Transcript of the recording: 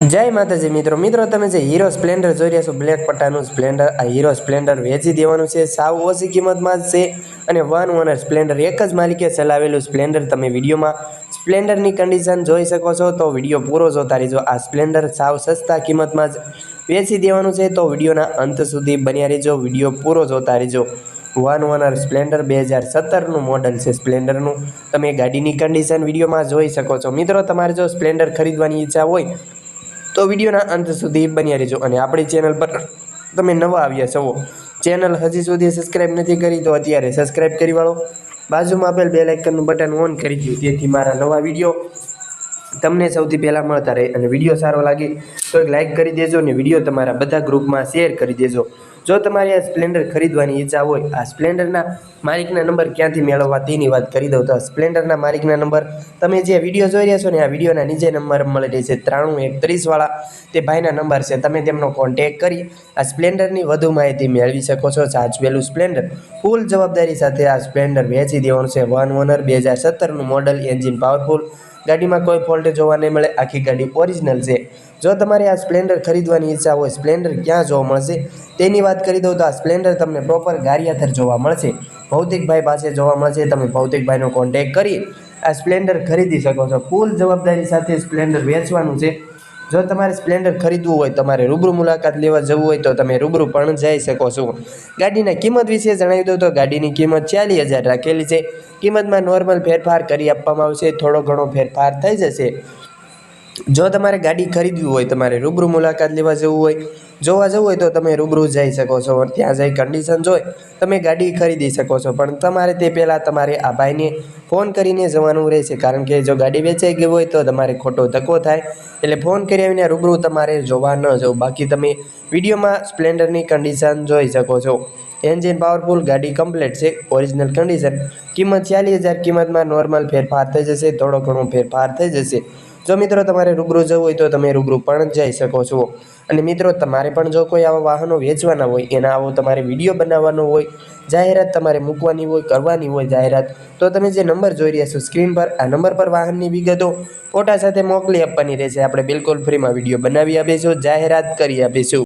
જય માતાજી મિત્રો મિત્રો તમે જે હીરો સ્પ્લેન્ડર જોઈ રહ્યા છો બ્લેક પટ્ટાનું સ્પ્લેન્ડર આ હીરો સ્પ્લેન્ડર વેચી દેવાનું છે, સાવ ઓછી કિંમતમાં જ છે અને વન ઓનર સ્પ્લેન્ડર એક જ માલિકે ચલાવેલું સ્પ્લેન્ડર તમે વિડીયોમાં સ્પ્લેન્ડરની કન્ડિશન જોઈ શકો છો, તો વીડિયો પૂરો જોતા રહેજો. આ સ્પ્લેન્ડર સાવ સસ્તા કિંમતમાં જ વેચી દેવાનું છે, તો વિડીયોના અંત સુધી બન્યા રહેજો, વીડિયો પૂરો જોતા રહેજો. વન ઓનર સ્પ્લેન્ડર બે હજાર સત્તરનું મોડલ છે સ્પ્લેન્ડરનું તમે ગાડીની કન્ડિશન વિડીયોમાં જોઈ શકો છો. મિત્રો, તમારે જો સ્પ્લેન્ડર ખરીદવાની ઈચ્છા હોય તો વિડીયોના અંત સુધી બન્યા રહેજો અને આપણી ચેનલ પર તમે નવા આવ્યા છો, ચેનલ હજી સુધી સબસ્ક્રાઈબ નથી કરી તો અત્યારે સબસ્ક્રાઈબ કરી વાળો. બાજુમાં આપેલ બે લાઇકનનું બટન ઓન કરી દો જેથી મારા નવા વીડિયો તમને સૌથી પહેલાં મળતા રહે અને વીડિયો સારો લાગે તો એક લાઇક કરી દેજો અને વીડિયો તમારા બધા ગ્રુપમાં શેર કરી દેજો. જો તમારે આ સ્પ્લેન્ડર ખરીદવાની ઈચ્છા હોય, આ સ્પ્લેન્ડરના માલિકના નંબર ક્યાંથી મેળવવા તેની વાત કરી દઉં તો સ્પ્લેન્ડરના માલિકના નંબર તમે જે વીડિયો જોઈ રહ્યા છો ને આ વિડીયોના નીચે નંબર મળી રહેશે ત્રાણું એકત્રીસવાળા તે ભાઈના નંબર છે, તમે તેમનો કોન્ટેક કરી આ સ્પ્લેન્ડરની વધુ માહિતી મેળવી શકો છો સાચવેલું સ્પ્લેન્ડર. ફૂલ જવાબદારી સાથે આ સ્પ્લેન્ડર વેચી દેવાનું છે. વન ઓનર બે હજાર સત્તરનું મોડલ એન્જિન પાવરફુલ ગાડીમાં કોઈ ફોલ્ટ જોવા નહીં મળે. આખી ગાડી ઓરિજિનલ છે. જો તમારે આ સ્પ્લેન્ડર ખરીદવાની ઈચ્છા હોય, સ્પ્લેન્ડર ક્યાં જોવા મળશે? તેની વાત કરી દઉં તો આ સ્પ્લેન્ડર તમને પ્રોપર ગારિયાથર જોવા મળશે. ભૌતિકભાઈ પાસે જોવા મળશે. તમે ભૌતિકભાઈનો કોન્ટેક કરી આ સ્પ્લેન્ડર ખરીદી શકો છો. ફૂલ જવાબદારી સાથે સ્પ્લેન્ડર વેચવાનું છે. જો તમારે સ્પ્લેન્ડર ખરીદવું હોય, તમારે રૂબરૂ મુલાકાત લેવા જવું હોય, તો તમે રૂબરૂ પણ જઈ શકો છો. ગાડીના કિંમત વિશે જણાવી દઉં તો ગાડીની કિંમત ચાલીસ હજાર રાખેલી છે. કિંમતમાં નોર્મલ ફેરફાર કરી આપવામાં આવશે. થોડો ઘણો ફેરફાર થઈ જશે. જો તમારે ગાડી ખરીદવી હોય, તમારે રૂબરૂ મુલાકાત લેવા જવું હોય, જોવા જવું હોય તો તમે રૂબરૂ જઈ શકો છો. ત્યાં જઈ કન્ડિશન જોઈ, તમે ગાડી ખરીદી શકો છો. પણ તમારે તે પહેલાં તમારે આ ભાઈને ફોન કરીને જવાનું રહેશે. કારણ કે જો ગાડી વેચાઈ ગઈ હોય તો તમારે ખોટો ધક્કો થાય. એટલે ફોન કરી આવીને રૂબરૂ તમારે જોવા ન જવું. બાકી તમે વિડીયોમાં સ્પ્લેન્ડરની કન્ડિશન જોઈ શકો છો. એન્જિન પાવરફુલ ગાડી કમ્પ્લેટ છે. ઓરિજિનલ કન્ડિશન કિંમત ચાલીસ હજાર કિંમતમાં નોર્મલ ફેરફાર થઈ જશે. થોડો ઘણો ફેરફાર થઈ જશે. જો મિત્રો તમારે રૂબરૂ જવું હોય તો તમે રૂબરૂ પણ જઈ શકો છો. અને મિત્રો, તમારે પણ જો કોઈ આવા વાહનો વેચવાના હોય, એના આવો તમારે વીડિયો બનાવવાનો હોય, જાહેરાત તમારે મૂકવાની હોય, કરવાની હોય જાહેરાત, તો તમે જે નંબર જોઈ રહ્યા છો સ્ક્રીન પર, આ નંબર પર વાહનની વિગતો ફોટા સાથે મોકલી આપવાની રહેશે. આપણે બિલકુલ ફ્રીમાં વીડિયો બનાવી આપીશું, જાહેરાત કરી આપીશું.